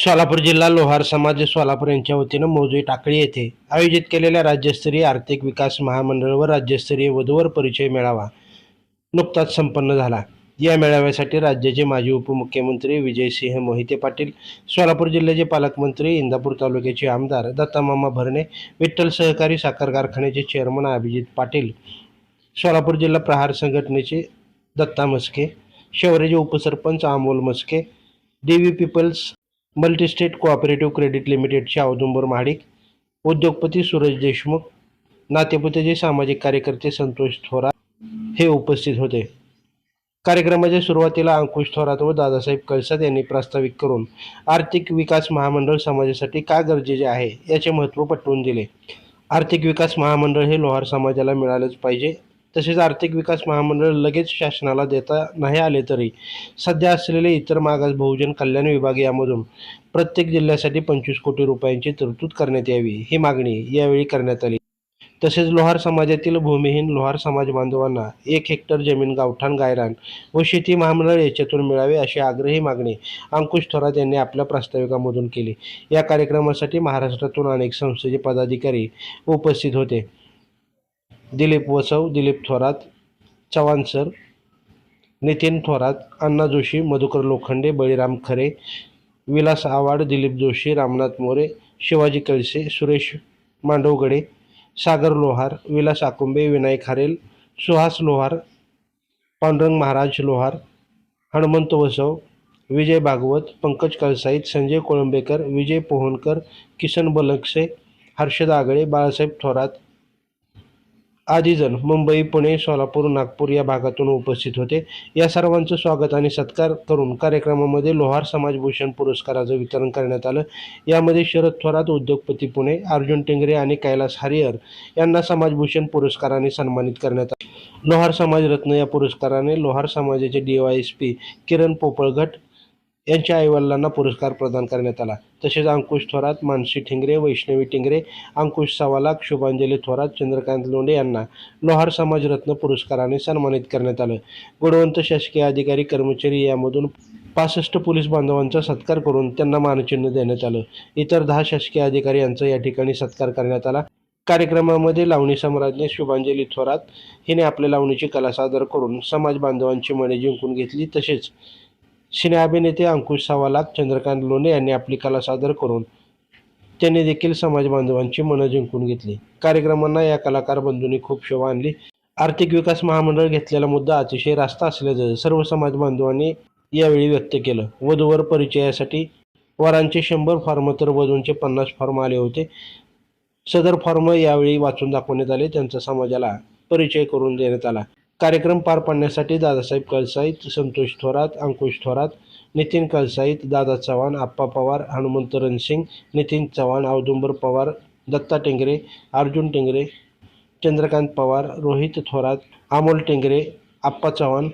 सोलापूर जिल्हा लोहार समाज सोलापूर यांच्या वतीनं मोजई टाकळी येथे आयोजित केलेल्या राज्यस्तरीय आर्थिक विकास महामंडळ व राज्यस्तरीय वधूवर परिचय मेळावा नुकताच संपन्न झाला. या मेळाव्यासाठी राज्याचे माजी उपमुख्यमंत्री विजयसिंह मोहिते पाटील सोलापूर जिल्ह्याचे पालकमंत्री इंदापूर तालुक्याचे आमदार दत्तामामा भरणे विठ्ठल सहकारी साखर कारखान्याचे चेअरमन अभिजित पाटील सोलापूर जिल्हा प्रहार संघटनेचे दत्ता मस्के शौर्याचे उपसरपंच Amol Maske D V peoples multistate cooperative credit लिमिटेडचे औदुंबर महाडिक उद्योगपती सूरज देशमुख नातेपुतेचे सामाजिक कार्यकर्ते संतोष थोरात हे उपस्थित होते. कार्यक्रमाच्या सुरुवातीला अंकुश थोरात व दादासाहेब कळसात यांनी प्रास्ताविक करून आर्थिक विकास महामंडळ समाजासाठी का गरजेचे आहे याचे महत्त्व पटवून दिले. आर्थिक विकास महामंडळ हे लोहार समाजाला मिळालंच पाहिजे तसेच आर्थिक विकास महामंडळ लगेच शासनाला देता नाही आले तरी सध्या असलेले इतर मागास बहुजन कल्याण विभाग यामधून प्रत्येक जिल्ह्यासाठी पंचवीस कोटी रुपयांची तरतूद करण्यात यावी ही मागणी यावेळी करण्यात आली. तसेच लोहार समाजातील भूमिहीन लोहार समाज बांधवांना एक हेक्टर जमीन गावठाण गायरान व शेती महामंडळ याच्यातून मिळावे अशी आग्रही मागणी अंकुश थोरात यांनी आपल्या प्रास्ताविकामधून केली. या कार्यक्रमासाठी महाराष्ट्रातून अनेक संस्थेचे पदाधिकारी उपस्थित होते. दिलीप वसव दिलीप थोरात चव्हाण सर नितीन थोरात अण्णा जोशी मधुकर लोखंडे बळीराम खरे विलास आवाड दिलीप जोशी रामनाथ मोरे शिवाजी कळसे सुरेश मांडवगडे सागर लोहार विलास आकुंबे विनायक हरेल सुहास लोहार पांडुरंग महाराज लोहार हनुमंत वसव विजय भागवत पंकज कळसाईत संजय कोळंबेकर विजय पोहनकर किसन बलकसे हर्षद आगळे बाळासाहेब थोरात आदीजण मुंबई पुणे सोलापूर नागपूर या भागातून उपस्थित होते. या सर्वांचं स्वागत आणि सत्कार करून कार्यक्रमामध्ये लोहार समाजभूषण पुरस्काराचं वितरण करण्यात आलं. यामध्ये शरद थोरात उद्योगपती पुणे अर्जुन टेंगरे आणि कैलास हरिहर यांना समाजभूषण पुरस्काराने सन्मानित करण्यात आले. लोहार समाज रत्न या पुरस्काराने लोहार समाजाचे D Y S P Kiran Popalghat यांच्या आईवडिलांना पुरस्कार प्रदान करण्यात आला. तसेच अंकुश थोरात मानसी ठिंगरे वैष्णवी टिंगरे अंकुश सवालाख शुभांजली थोरात चंद्रकांत लोंढे यांना लोहार समाज रत्न पुरस्काराने सन्मानित करण्यात आलं. गुणवंत शासकीय अधिकारी कर्मचारी यामधून पासष्ट पोलीस बांधवांचा सत्कार करून त्यांना मानचिन्ह देण्यात आलं. इतर दहा शासकीय अधिकारी यांचा या ठिकाणी सत्कार करण्यात आला. कार्यक्रमामध्ये लावणी सम्राज्ञी शुभांजली थोरात हिने आपल्या लावणीची कला सादर करून समाज बांधवांची मने जिंकून घेतली. तसेच सिने अभिनेते अंकुश सावालात चंद्रकांत लोणे यांनी आपली कला सादर करून त्यांनी देखील समाज बांधवांची मनं जिंकून घेतली. कार्यक्रमांना या कलाकार बंधूंनी खूप शोभा आणली. आर्थिक विकास महामंडळ घेतलेला मुद्दा अतिशय रास्ता असल्याचं सर्व समाज बांधवांनी यावेळी व्यक्त केलं. वधूवर परिचयासाठी वरांचे शंभर फॉर्म तर वधूंचे पन्नास फॉर्म आले होते. सदर फॉर्म यावेळी वाचून दाखवण्यात आले. त्यांचा समाजाला परिचय करून देण्यात आला. कार्यक्रम पार पाडण्यासाठी दादासाहेब कळसाईत संतोष थोरात अंकुश थोरात नितीन कळसाईत दादा चव्हाण आप्पा पवार हनुमंत रणसिंग नितीन चव्हाण औदुंबर पवार दत्ता टेंगरे अर्जुन टेंगरे चंद्रकांत पवार रोहित थोरात अमोल टेंगरे आप्पा चव्हाण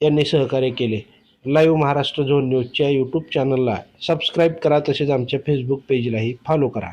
यांनी सहकार्य केले. लाईव्ह महाराष्ट्र झोन न्यूजच्या यूट्यूब चॅनलला सबस्क्राईब करा तसेच आमच्या फेसबुक पेजलाही फॉलो करा.